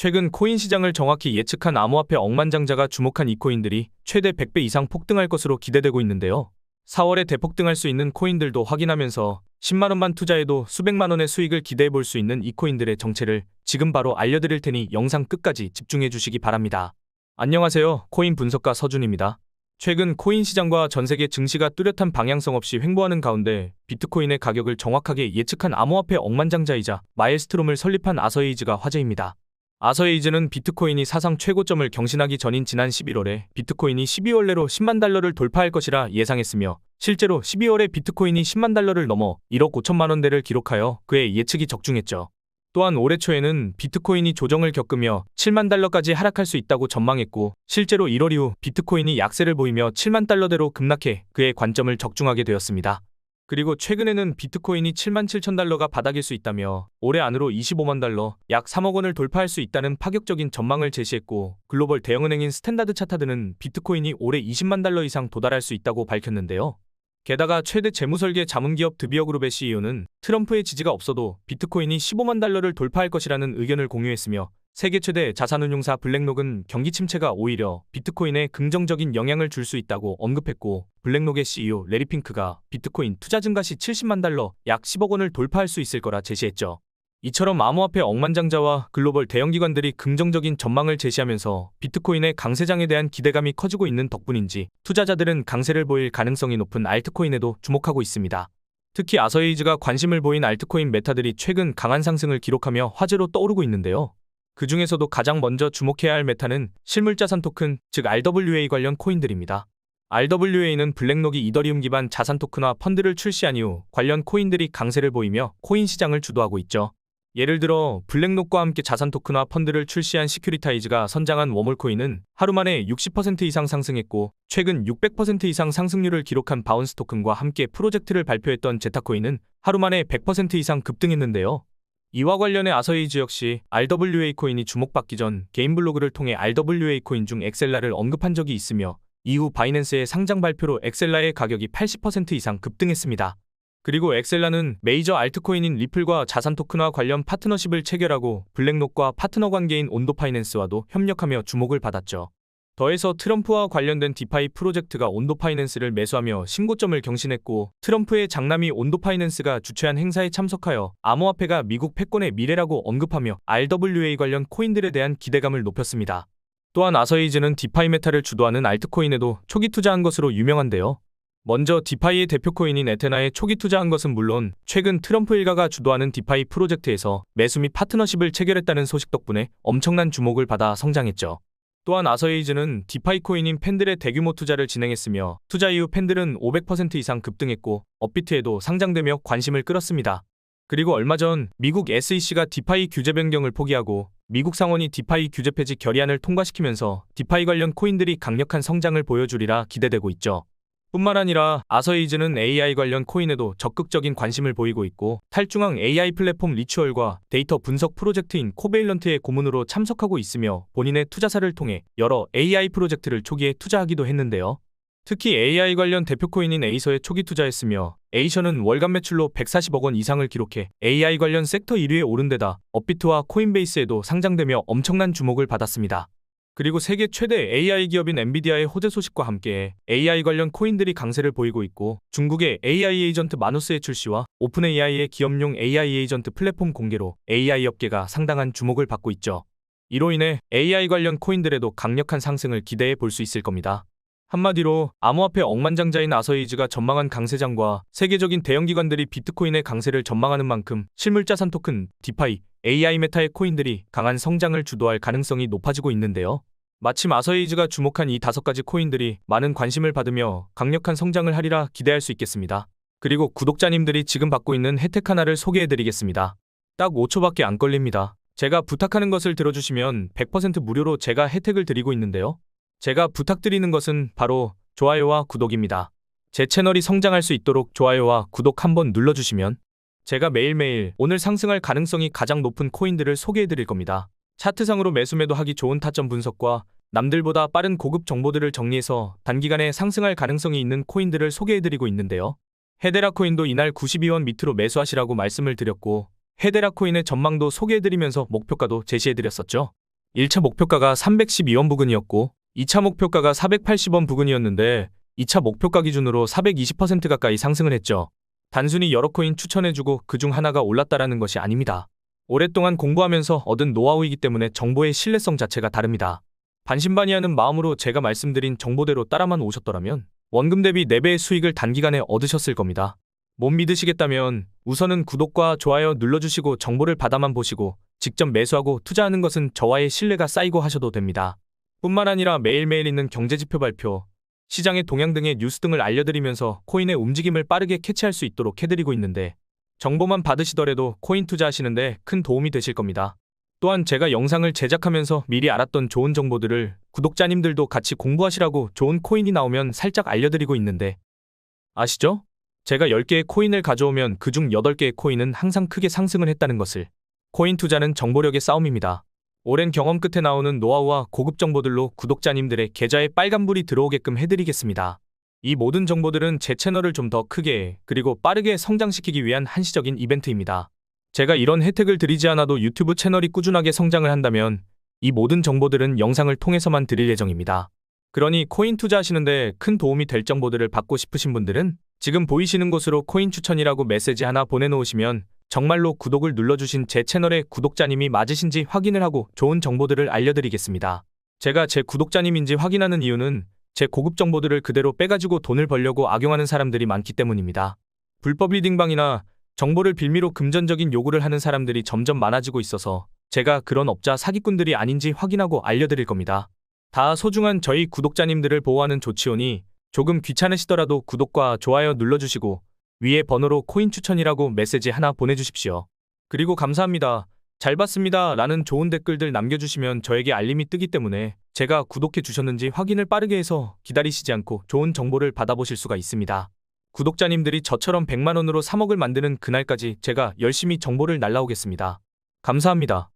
최근 코인 시장을 정확히 예측한 암호화폐 억만장자가 주목한 이 코인들이 최대 100배 이상 폭등할 것으로 기대되고 있는데요. 4월에 대폭등할 수 있는 코인들도 확인하면서 10만 원만 투자해도 수백만 원의 수익을 기대해 볼 수 있는 이 코인들의 정체를 지금 바로 알려드릴 테니 영상 끝까지 집중해 주시기 바랍니다. 안녕하세요. 코인 분석가 서준입니다. 최근 코인 시장과 전 세계 증시가 뚜렷한 방향성 없이 횡보하는 가운데 비트코인의 가격을 정확하게 예측한 암호화폐 억만장자이자 마일스트롬을 설립한 아서에이즈가 화제입니다. 아서에이즈는 비트코인이 사상 최고점을 경신하기 전인 지난 11월에 비트코인이 12월 내로 10만 달러를 돌파할 것이라 예상했으며 실제로 12월에 비트코인이 10만 달러를 넘어 1억 5천만 원대를 기록하여 그의 예측이 적중했죠. 또한 올해 초에는 비트코인이 조정을 겪으며 7만 달러까지 하락할 수 있다고 전망했고 실제로 1월 이후 비트코인이 약세를 보이며 7만 달러대로 급락해 그의 관점을 적중하게 되었습니다. 그리고 최근에는 비트코인이 7만 7천 달러가 바닥일 수 있다며 올해 안으로 25만 달러, 약 3억 원을 돌파할 수 있다는 파격적인 전망을 제시했고 글로벌 대형은행인 스탠다드 차타드는 비트코인이 올해 20만 달러 이상 도달할 수 있다고 밝혔는데요. 게다가 최대 재무설계 자문기업 드비어그룹의 CEO는 트럼프의 지지가 없어도 비트코인이 15만 달러를 돌파할 것이라는 의견을 공유했으며 세계 최대 자산운용사 블랙록은 경기 침체가 오히려 비트코인에 긍정적인 영향을 줄 수 있다고 언급했고 블랙록의 CEO 레리 핑크가 비트코인 투자 증가 시 70만 달러 약 10억 원을 돌파할 수 있을 거라 제시했죠. 이처럼 암호화폐 억만장자와 글로벌 대형기관들이 긍정적인 전망을 제시하면서 비트코인의 강세장에 대한 기대감이 커지고 있는 덕분인지 투자자들은 강세를 보일 가능성이 높은 알트코인에도 주목하고 있습니다. 특히 아서에이즈가 관심을 보인 알트코인 메타들이 최근 강한 상승을 기록하며 화제로 떠오르고 있는데요. 그 중에서도 가장 먼저 주목해야 할 메타는 실물자산 토큰, 즉 RWA 관련 코인들입니다. RWA는 블랙록이 이더리움 기반 자산 토큰화 펀드를 출시한 이후 관련 코인들이 강세를 보이며 코인 시장을 주도하고 있죠. 예를 들어 블랙록과 함께 자산 토큰화 펀드를 출시한 시큐리타이즈가 선장한 워몰코인은 하루 만에 60% 이상 상승했고 최근 600% 이상 상승률을 기록한 바운스 토큰과 함께 프로젝트를 발표했던 제타코인은 하루 만에 100% 이상 급등했는데요. 이와 관련해 아서이즈 역시 RWA 코인이 주목받기 전 개인 블로그를 통해 RWA 코인 중 엑셀라를 언급한 적이 있으며 이후 바이낸스의 상장 발표로 엑셀라의 가격이 80% 이상 급등했습니다. 그리고 엑셀라는 메이저 알트코인인 리플과 자산 토큰화 관련 파트너십을 체결하고 블랙록과 파트너 관계인 온도 파이낸스와도 협력하며 주목을 받았죠. 더해서 트럼프와 관련된 디파이 프로젝트가 온도 파이낸스를 매수하며 신고점을 경신했고 트럼프의 장남이 온도 파이낸스가 주최한 행사에 참석하여 암호화폐가 미국 패권의 미래라고 언급하며 RWA 관련 코인들에 대한 기대감을 높였습니다. 또한 아서이즈는 디파이 메타를 주도하는 알트코인에도 초기 투자한 것으로 유명한데요. 먼저 디파이의 대표 코인인 에테나에 초기 투자한 것은 물론 최근 트럼프 일가가 주도하는 디파이 프로젝트에서 매수 및 파트너십을 체결했다는 소식 덕분에 엄청난 주목을 받아 성장했죠. 또한 아서에이즈는 디파이 코인인 팬들의 대규모 투자를 진행했으며 투자 이후 팬들은 500% 이상 급등했고 업비트에도 상장되며 관심을 끌었습니다. 그리고 얼마 전 미국 SEC가 디파이 규제 변경을 포기하고 미국 상원이 디파이 규제 폐지 결의안을 통과시키면서 디파이 관련 코인들이 강력한 성장을 보여주리라 기대되고 있죠. 뿐만 아니라 아서에이즈는 AI 관련 코인에도 적극적인 관심을 보이고 있고 탈중앙 AI 플랫폼 리추얼과 데이터 분석 프로젝트인 코베일런트의 고문으로 참석하고 있으며 본인의 투자사를 통해 여러 AI 프로젝트를 초기에 투자하기도 했는데요. 특히 AI 관련 대표 코인인 에이서에 초기 투자했으며 에이셔는 월간 매출로 140억 원 이상을 기록해 AI 관련 섹터 1위에 오른 데다 업비트와 코인베이스에도 상장되며 엄청난 주목을 받았습니다. 그리고 세계 최대 AI 기업인 엔비디아의 호재 소식과 함께 AI 관련 코인들이 강세를 보이고 있고 중국의 AI 에이전트 마누스의 출시와 오픈 AI의 기업용 AI 에이전트 플랫폼 공개로 AI 업계가 상당한 주목을 받고 있죠. 이로 인해 AI 관련 코인들에도 강력한 상승을 기대해 볼 수 있을 겁니다. 한마디로 암호화폐 억만장자인 아서이즈가 전망한 강세장과 세계적인 대형 기관들이 비트코인의 강세를 전망하는 만큼 실물자산 토큰, 디파이, AI 메타의 코인들이 강한 성장을 주도할 가능성이 높아지고 있는데요. 마침 아서에이즈가 주목한 이 다섯 가지 코인들이 많은 관심을 받으며 강력한 성장을 하리라 기대할 수 있겠습니다. 그리고 구독자님들이 지금 받고 있는 혜택 하나를 소개해드리겠습니다. 딱 5초밖에 안 걸립니다. 제가 부탁하는 것을 들어주시면 100% 무료로 제가 혜택을 드리고 있는데요. 제가 부탁드리는 것은 바로 좋아요와 구독입니다. 제 채널이 성장할 수 있도록 좋아요와 구독 한번 눌러주시면 제가 매일매일 오늘 상승할 가능성이 가장 높은 코인들을 소개해드릴 겁니다. 차트상으로 매수매도 하기 좋은 타점 분석과 남들보다 빠른 고급 정보들을 정리해서 단기간에 상승할 가능성이 있는 코인들을 소개해드리고 있는데요. 헤데라 코인도 이날 92원 밑으로 매수하시라고 말씀을 드렸고 헤데라 코인의 전망도 소개해드리면서 목표가도 제시해드렸었죠. 1차 목표가가 312원 부근이었고 2차 목표가가 480원 부근이었는데 2차 목표가 기준으로 420% 가까이 상승을 했죠. 단순히 여러 코인 추천해주고 그중 하나가 올랐다라는 것이 아닙니다. 오랫동안 공부하면서 얻은 노하우이기 때문에 정보의 신뢰성 자체가 다릅니다. 반신반의하는 마음으로 제가 말씀드린 정보대로 따라만 오셨더라면 원금 대비 4배의 수익을 단기간에 얻으셨을 겁니다. 못 믿으시겠다면 우선은 구독과 좋아요 눌러주시고 정보를 받아만 보시고 직접 매수하고 투자하는 것은 저와의 신뢰가 쌓이고 하셔도 됩니다. 뿐만 아니라 매일매일 있는 경제지표 발표, 시장의 동향 등의 뉴스 등을 알려드리면서 코인의 움직임을 빠르게 캐치할 수 있도록 해드리고 있는데 정보만 받으시더라도 코인 투자하시는데 큰 도움이 되실 겁니다. 또한 제가 영상을 제작하면서 미리 알았던 좋은 정보들을 구독자님들도 같이 공부하시라고 좋은 코인이 나오면 살짝 알려드리고 있는데 아시죠? 제가 10개의 코인을 가져오면 그중 8개의 코인은 항상 크게 상승을 했다는 것을. 코인 투자는 정보력의 싸움입니다. 오랜 경험 끝에 나오는 노하우와 고급 정보들로 구독자님들의 계좌에 빨간불이 들어오게끔 해드리겠습니다. 이 모든 정보들은 제 채널을 좀 더 크게 그리고 빠르게 성장시키기 위한 한시적인 이벤트입니다. 제가 이런 혜택을 드리지 않아도 유튜브 채널이 꾸준하게 성장을 한다면 이 모든 정보들은 영상을 통해서만 드릴 예정입니다. 그러니 코인 투자하시는데 큰 도움이 될 정보들을 받고 싶으신 분들은 지금 보이시는 곳으로 코인 추천이라고 메시지 하나 보내놓으시면 정말로 구독을 눌러주신 제 채널의 구독자님이 맞으신지 확인을 하고 좋은 정보들을 알려드리겠습니다. 제가 제 구독자님인지 확인하는 이유는 제 고급 정보들을 그대로 빼가지고 돈을 벌려고 악용하는 사람들이 많기 때문입니다. 불법 리딩방이나 정보를 빌미로 금전적인 요구를 하는 사람들이 점점 많아지고 있어서 제가 그런 업자 사기꾼들이 아닌지 확인하고 알려드릴 겁니다. 다 소중한 저희 구독자님들을 보호하는 조치오니 조금 귀찮으시더라도 구독과 좋아요 눌러주시고 위에 번호로 코인 추천이라고 메시지 하나 보내주십시오. 그리고 감사합니다. 잘 봤습니다. 라는 좋은 댓글들 남겨주시면 저에게 알림이 뜨기 때문에 제가 구독해 주셨는지 확인을 빠르게 해서 기다리시지 않고 좋은 정보를 받아보실 수가 있습니다. 구독자님들이 저처럼 100만원으로 3억을 만드는 그날까지 제가 열심히 정보를 날라오겠습니다. 감사합니다.